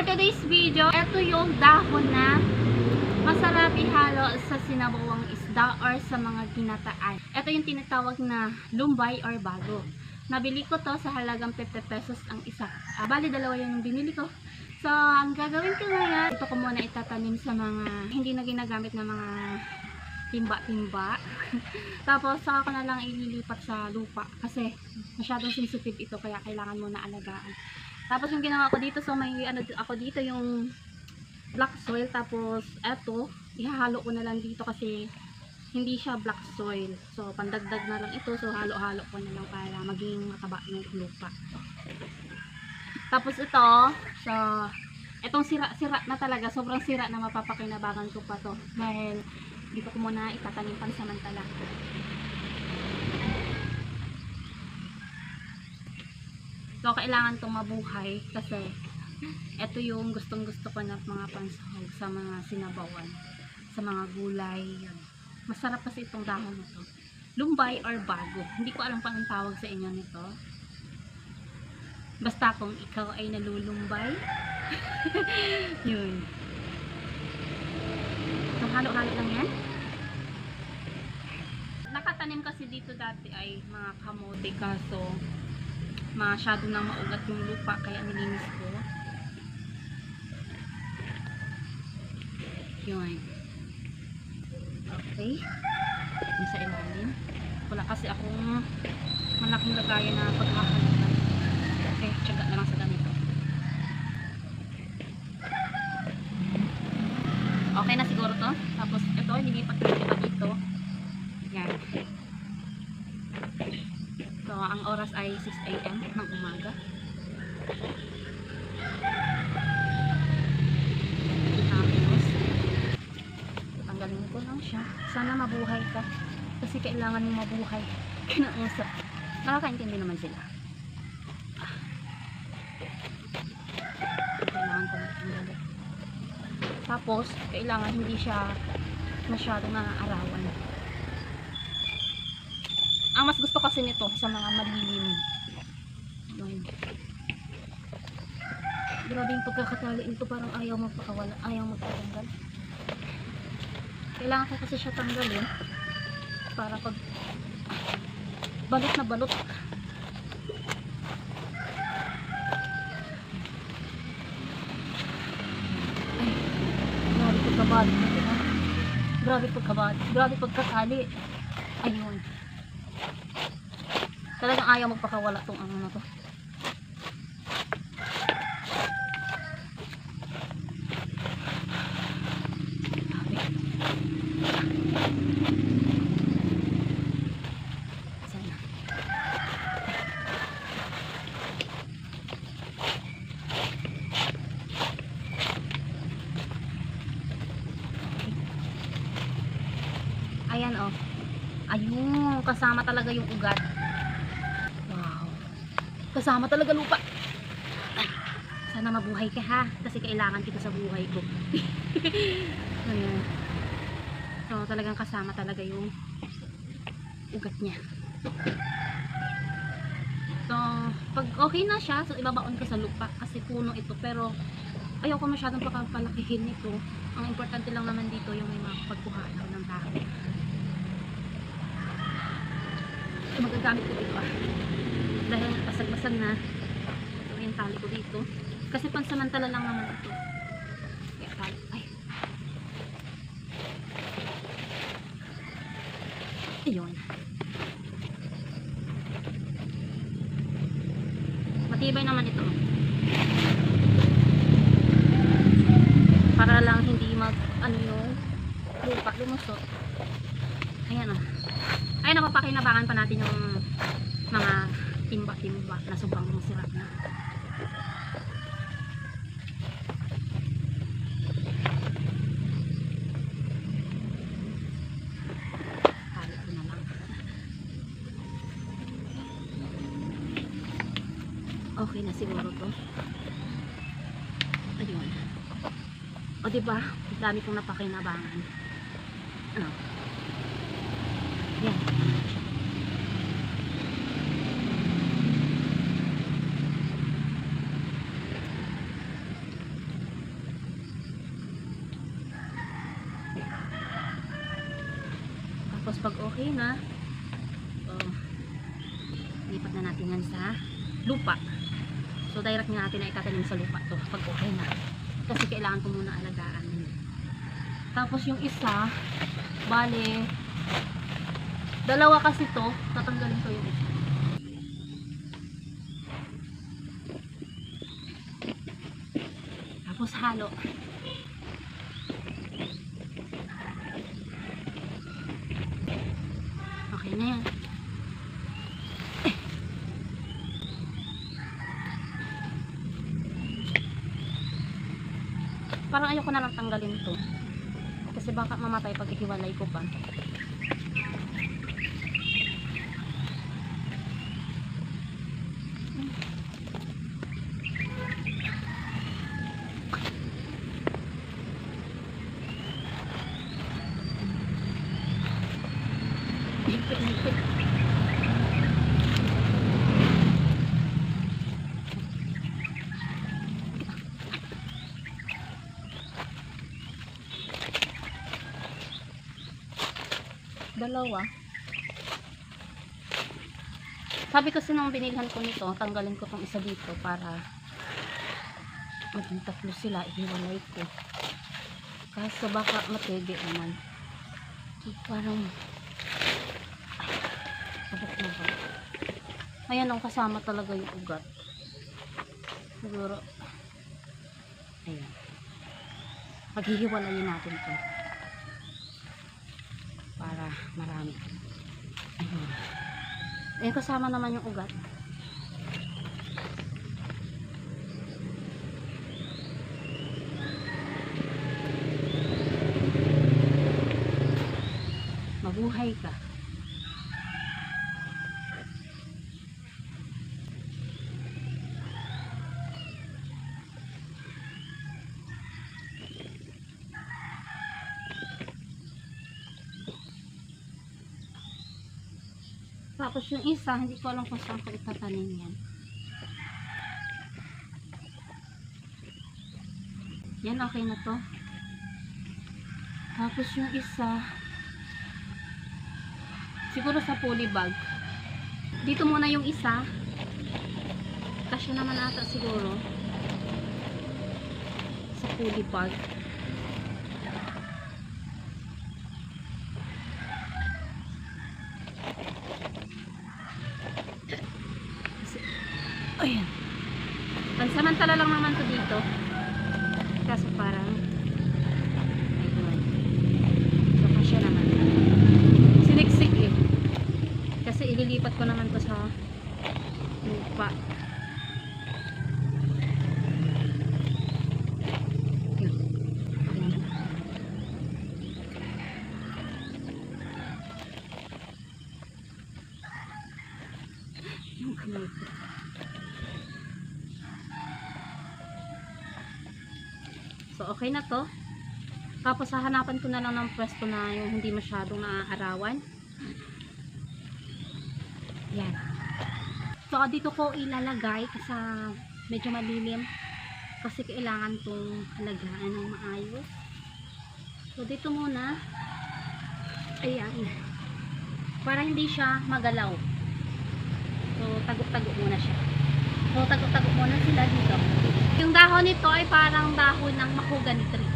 For today's video, ito yung dahon na masarap ihalo sa sinabawang isda or sa mga ginataan. Ito yung tinatawag na lumbay or bago. Nabili ko to sa halagang 50 pesos ang isa. Ah, bali, dalawa yung binili ko. So, ang gagawin ko ngayon, ito ko muna itatanim sa mga hindi na ginagamit na mga timba-timba. Tapos, saka ko na lang ililipat sa lupa kasi masyadong sensitive ito kaya kailangan mo na alagaan. Tapos, yung ginawa ko dito, so may ano ako dito yung black soil. Tapos, eto, ihahalo ko na lang dito kasi hindi siya black soil. So, pandagdag na lang ito. So, halo-halo ko na lang para maging mataba yung lupa. Tapos ito, so, itong sira-sira na talaga, sobrang sira na mapapakinabangan ko pa to. Dahil, dito ko muna itatanim pansamantala. So, kailangan itong mabuhay kasi ito yung gustong gusto ko na mga pansahog sa mga sinabawan, sa mga gulay. Yun. Masarap kasi itong dahon nito. Lumbay or bago. Hindi ko alam pang ang tawag sa inyo nito. Basta kung ikaw ay nalulumbay. yun. So, halo-halo lang yan. Nakatanim kasi dito dati ay mga kamote kaso masyado nang maugat yung lupa kaya nilinis ko. Yun. Okay. Yung sa ilalim. Wala kasi akong malaking lagayan na pagkakalitan. Okay, tsaga na lang sa ganito. Okay na siguro to. Tapos ito, nilipat ko iba dito. Yan. So, ang oras ay 6 a.m. ng umaga. Tapos, tanggalin ko lang siya. Sana mabuhay ka. Kasi kailangan mo mabuhay. Kinausap. Nakakaintindi naman sila. Kailangan ko matanggalin. Tapos, kailangan hindi siya masyadong naaarawan. Ang mas gusto kasi nito sa mga malilim. Yun. Grabe yung pagkakatali nito parang ayaw magpakawala, ayaw magpatanggal. Kailangan ko kasi siya tanggalin para pag balot na balot. Ay, grabe pagkabali? Grabe pagkabali. Grabe pagkatali. Ayun. Talagang ayaw magpakawala tong ano na to. Sana. Ayan oh. Ayun, kasama talaga yung ugat. Wow. Kasama talaga lupa. Sana mabuhay ka ha. Kasi kailangan kita sa buhay ko. Ayan. So, talagang kasama talaga yung ugat niya. So, pag okay na siya, so ibabaon ko sa lupa kasi puno ito. Pero, ayaw ko masyadong pakapalakihin ito. Ang importante lang naman dito yung may makapagkuhaan ako ng tao. So, magagamit ko dito ah. Dahil basag-basag na. So, yung tali ko dito. Kasi pansamantala lang naman ito. Kaya tali. Ay. Ayun. Matibay naman ito. Para lang hindi mag, ano yung lupa lumusot. Ayan ah. Ay, napapakinabangan pa natin yung mga timba-timba na sobrang sira na. Okay na siguro to. Ayun. O diba? Dami kong napakinabangan. Ano? Yan. Tapos pag okay na, so, lipat na natin yan sa lupa. So direct na natin na itatanim sa lupa to pag okay na. Kasi kailangan ko muna alagaan. Tapos yung isa, bale, dalawa kasi to, tatanggalin ko yung isa. Tapos halo. Okay na yan. Parang ayoko na lang tanggalin to. Kasi baka mamatay pag ihiwalay ko pa. Dalawa. Sabi kasi nung binilhan ko nito, tanggalin ko tong isa dito para maging tatlo sila, ihiwalay ko. Kaso baka matege naman. So, parang ay, sabot na ba? Ayan ang kasama talaga yung ugat. Siguro ayan. Paghihiwalayin natin to para marami. Ayun, kasama naman yung ugat. Mabuhay ka. Tapos yung isa, hindi ko alam kung saan ko itatanim yan. Yan, okay na to. Tapos yung isa, siguro sa polybag. Dito muna yung isa. Kasya naman ata siguro. Sa polybag. Ayan. Pansamantala lang naman to dito. Kaso parang ayun. So, kasya naman. Siniksik eh. Kasi ililipat ko naman to sa lupa. Yung kamay. Okay na to. Tapos, hahanapan ko na lang ng pwesto na yung hindi masyadong naaarawan. Yan. So, dito ko ilalagay kasi medyo malilim. Kasi kailangan tong halagaan ng maayos. So, dito muna. Ayan. Para hindi siya magalaw. So, tago-tago muna siya. So, tago-tago muna sila dito. Yung dahon nito ay parang dahon ng mahogany tree.